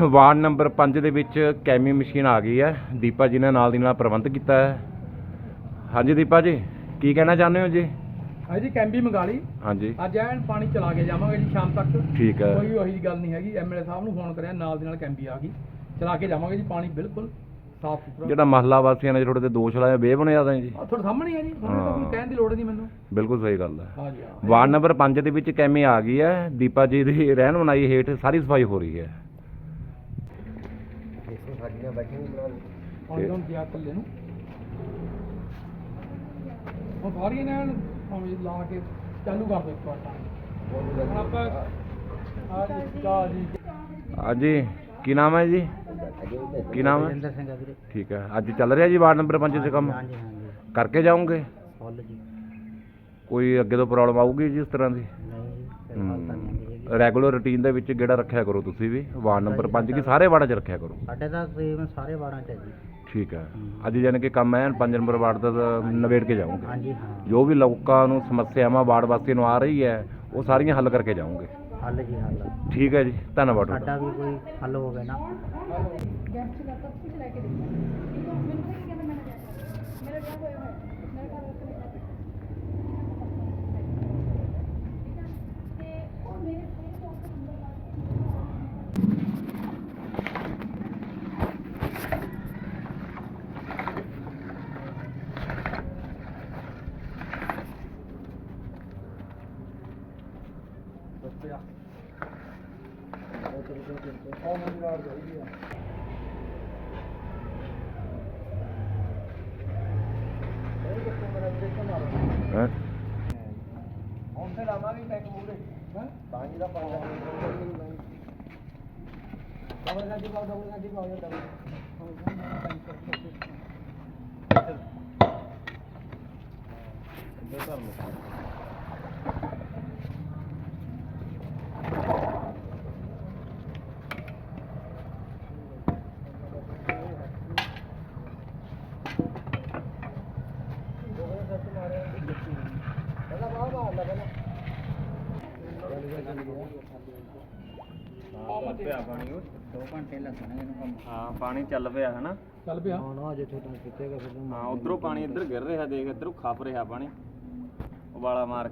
Ward number 5 ਦੇ ਵਿੱਚ ਕੈਮੀ machine ਆ ਗਈ ਹੈ। ਦੀਪਾ ਜੀ ਨੇ ਨਾਲ ਦੀ ਨਾਲ ਪ੍ਰਬੰਧ ਕੀਤਾ ਹੈ। ਹਾਂਜੀ ਦੀਪਾ ਜੀ ਕੀ ਕਹਿਣਾ ਚਾਹੁੰਦੇ ਹੋ ਜੀ? ਹਾਂ ਜੀ ਕੈਂਬੀ ਮੰਗਾ ਲਈ। ਹਾਂਜੀ। ਅੱਜ ਐਨ ਪਾਣੀ ਚਲਾ ਕੇ ਜਾਵਾਂਗੇ ਜੀ ਸ਼ਾਮ ਤੱਕ। ਠੀਕ ਹੈ। ਕੋਈ ਉਹੀ ਗੱਲ ਨਹੀਂ ਹੈਗੀ। ਐਮਐਲਏ ਸਾਹਿਬ ਨੂੰ ਫੋਨ ਕਰਿਆ ਨਾਲ ਦੀ ਨਾਲ ਕੈਂਬੀ ਆ ਗਈ। ਚਲਾ ਕੇ ਜਾਵਾਂਗੇ ਜੀ ਪਾਣੀ ਬਿਲਕੁਲ ਸਾਫ਼ ਸੁਥਰਾ। ਜਿਹੜਾ ਮਹੱਲਾ ਵਾਸੀਆਂ ਨੇ ਤੁਹਾਡੇ ਤੇ ਦੋਸ਼ ਲਾਇਆ ਬੇਬੁਨਿਆਦ ਹੈ ਜੀ। ਆਹ ਤੁਹਾਡੇ ਸਾਹਮਣੇ ਹੀ ਜੀ। ਤੁਹਾਨੂੰ ਤਾਂ। ਕੋਈ ਕਹਿਣ ਦੀ ਲੋੜ ਨਹੀਂ ਮੈਨੂੰ। ਬਿਲਕੁਲ ਸਹੀ ਗੱਲ ਜੀ ਹਾਂ। ਵਾਰਡ ਨੰਬਰ 5 ਦੇ ਵਿੱਚ ਕੈਮੀ ਆ ਗਈ ਹੈ। ਦੀਪਾ ਜੀ ਦੀ ਰਹਿਣ ਬਣਾਈ ਹੇਠ ਸਾਰੀ ਸਫ਼ਾਈ ਹੋ ਰਹੀ ਹੈ। ਹੁਣ ਜਦੋਂ ਗਿਆ ਇਕੱਲੇ ਨੂੰ। ਹੁਣ ਸਾਰੀਆਂ ਨੇ ਐਨ ਭਾਵੇਂ ਲਾ ਕੇ ਚਾਲੂ ਕਰ ਦੋ ਇੱਕ ਵਾਰ ਤਾਂ। ਹੁਣ ਆਪਾਂ ਆ। ਜੀ ਕਾ ਜੀ। ਹਾਂਜੀ ਕੀ ਨਾਮ ਹੈ ਜੀ? ਕੀ ਨਾਮ ਹੈ? ਰਜਿੰਦਰ ਸਿੰਘ ਆ ਵੀਰੇ। ਠੀਕ ਹੈ। ਅੱਜ ਚੱਲ ਰਿਹਾ ਜੀ ਵਾਰਡ ਨੰਬਰ 5 'ਚ ਕੰਮ? ਹਾਂਜੀ ਹਾਂਜੀ ਕਰਕੇ ਜਾਓਗੇ? ਫੁੱਲ ਜੀ। ਕੋਈ ਅੱਗੇ ਤੋਂ ਪ੍ਰੋਬਲਮ ਆਊਗੀ ਜੀ ਇਸ ਤਰ੍ਹਾਂ ਦੀ? ਰੈਗੂਲਰ ਰੁਟੀਨ ਦੇ ਵਿੱਚ ਗੇੜਾ ਰੱਖਿਆ ਕਰੋ ਤੁਸੀਂ ਵੀ ਵਾਰਡ ਨੰਬਰ 5 ਕੀ ਸਾਰੇ ਵਾਰਡਾਂ 'ਚ ਰੱਖਿਆ ਕਰੋ। ਸਾਡੇ ਤਾਂ ਤਕਰੀਬਨ ਸਾਰੇ ਵਾਰਾਂ ਚ ਹੈ ਜੀ। ਠੀਕ ਹੈ। ਅੱਜ ਯਾਨੀ ਕਿ ਕੰਮ ਐਨ 5 ਨੰਬਰ ਵਾਰਡ ਦਾ ਤਾਂ ਨਿਬੇੜ ਕੇ ਜਾਓਗੇ। ਹਾਂਜੀ ਹਾਂ। ਜੋ ਵੀ ਲੋਕਾਂ ਨੂੰ ਸਮੱਸਿਆਵਾਂ ਵਾਰਡ ਵਾਸੀਆਂ ਨੂੰ ਆ ਰਹੀ ਹੈ ਉਹ ਸਾਰੀਆਂ ਹੱਲ ਕਰਕੇ ਜਾਓਗੇ। ਹੱਲ ਜੀ ਹੱਲ। ਠੀਕ ਹੈ ਜੀ। ਧੰਨਵਾਦ ਤੁਹਾਡਾ। ਸਾਡਾ ਵੀ ਕੋਈ ਹੱਲ ਹੋ ਗਿਆ ਨਾ ਗੈਸਟ ਦਾ ਸਭ ਕੁਝ ਲੈ ਕੇ ਦਿੱਤਾ ਠੀਕ ਹੈ ਮੈਨੂੰ ਨਹੀਂ ਕਹਿੰਦਾ ਮੈਂ ਮੇਰਾ ਵਿਆਹ ਹੋਇਆ ਹੋਇਆ ਮੇਰੇ ਘਰ ਵਾਸਤੇ ਲੈ ਕੇ ਤੇ ਉਹ ਮੇਰੇ ਮੇਰੇ ਤੋਂ ਉੱਪਰ ਨੰਬਰ ਹੈਂ? ਹੁਣ ਤੇ ਲਾਵਾਂਗੇ ਟੈਕ ਮੂਰੇ ਹਾਂ ਪਾਣੀ ਦਾ ਪਾਣੀ ਡਬਲ ਗਾਜੀ ਪਾਓ ਡਬਲ ਗਾਜੀ ਪਾਓ ਡਬਲ ਦੋ ਘੰਟੇ ਲੱਗਣਗੇ ਇਹਨੂੰ ਕੰਮ ਹਾਂ ਪਾਣੀ ਚੱਲ ਪਿਆ ਹਨਾ। ਚੱਲ ਪਿਆ। ਹੁਣ ਉਹ ਜੇ ਤੁਹਾਡਾ ਕਿੱਥੇਗਾ ਫਿਰ ਹਾਂ ਉਧਰੋਂ ਪਾਣੀ ਇੱਧਰ ਗਿਰ ਰਿਹਾ ਦੇਖ ਇੱਧਰੋਂ ਖੱਪ ਰਿਹਾ ਪਾਣੀ। ਉਬਾਲਾ ਮਾਰ